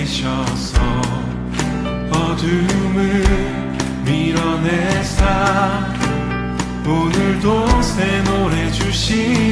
내셔서 어둠을 밀어내사. 오늘도 새 노래 주시